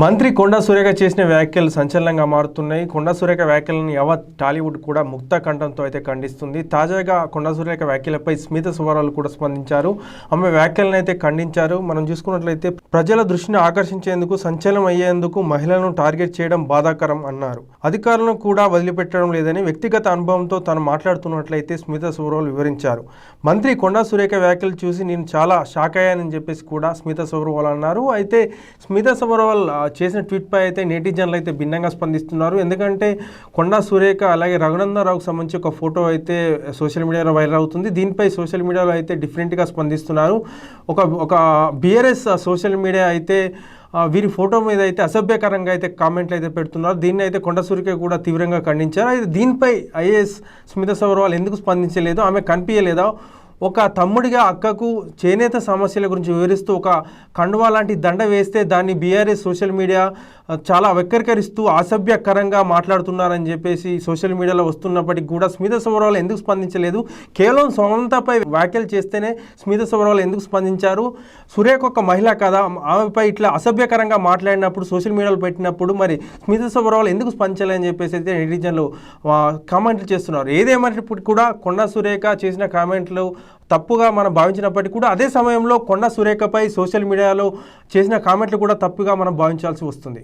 మంత్రి కొండా సురేఖ చేసిన వ్యాఖ్యలు సంచలనంగా మారుతున్నాయి. కొండా సురేఖ వ్యాఖ్యలను యావత్ టాలీవుడ్ కూడా ముక్త కంఠంతో అయితే ఖండిస్తుంది. తాజాగా కొండా సురేఖ వ్యాఖ్యలపై స్మిత సువరాలు కూడా స్పందించారు. ఆమె వ్యాఖ్యలను అయితే ఖండించారు. మనం చూసుకున్నట్లయితే ప్రజల దృష్టిని ఆకర్షించేందుకు సంచలనం అయ్యేందుకు మహిళలను టార్గెట్ చేయడం బాధాకరం అన్నారు. అధికారులను కూడా వదిలిపెట్టడం లేదని వ్యక్తిగత అనుభవంతో తాను మాట్లాడుతున్నట్లయితే స్మిత సువరాలు వివరించారు. మంత్రి కొండా సురేఖ వ్యాఖ్యలు చూసి నేను చాలా షాక్ అయ్యానని చెప్పేసి కూడా స్మిత సబర్వాల్ అన్నారు. అయితే స్మిత సబర్వాల్ చేసిన ట్వీట్పై అయితే నెటిజన్లు అయితే భిన్నంగా స్పందిస్తున్నారు. ఎందుకంటే కొండా సురేఖ అలాగే రఘునందరావుకు సంబంధించి ఒక ఫోటో అయితే సోషల్ మీడియాలో వైరల్ అవుతుంది. దీనిపై సోషల్ మీడియాలో అయితే డిఫరెంట్గా స్పందిస్తున్నారు. ఒక ఒక బీఆర్ఎస్ సోషల్ మీడియా అయితే వీరి ఫోటో మీద అయితే అసభ్యకరంగా అయితే కామెంట్లు అయితే పెడుతున్నారు. దీన్ని అయితే కొండసూరికే కూడా తీవ్రంగా ఖండించారు. అయితే దీనిపై ఐఏఎస్ స్మిత సబర్వాల్ ఎందుకు స్పందించలేదు? ఆమె కనిపించలేదా? ఒక తమ్ముడిగా అక్కకు చేనేత సమస్యల గురించి వివరిస్తూ ఒక కండువా లాంటి దండ వేస్తే దాన్ని బీఆర్ఎస్ సోషల్ మీడియా చాలా వెక్కరికరిస్తూ అసభ్యకరంగా మాట్లాడుతున్నారని చెప్పేసి సోషల్ మీడియాలో వస్తున్నప్పటికీ కూడా స్మిత సబర్వాల్ ఎందుకు స్పందించలేదు? కేవలం సమంతపై వ్యాఖ్యలు చేస్తేనే స్మిత సబర్వాల్ ఎందుకు స్పందించారు? సురేఖ ఒక మహిళ కదా ఆమెపై ఇట్లా అసభ్యకరంగా మాట్లాడినప్పుడు సోషల్ మీడియాలో పెట్టినప్పుడు మరి స్మిత సబర్వాల్ ఎందుకు స్పందించలేదని చెప్పేసి అయితే నెటిజన్లు కామెంట్లు చేస్తున్నారు. ఏదేమైనప్పటికీ కూడా కొండా సురేఖ చేసిన కామెంట్లు తప్పుగా మనం భావించినప్పటికీ కూడా అదే సమయంలో కొండ సురేఖపై సోషల్ మీడియాలో చేసిన కామెంట్లు కూడా తప్పుగా మనం భావించాల్సి వస్తుంది.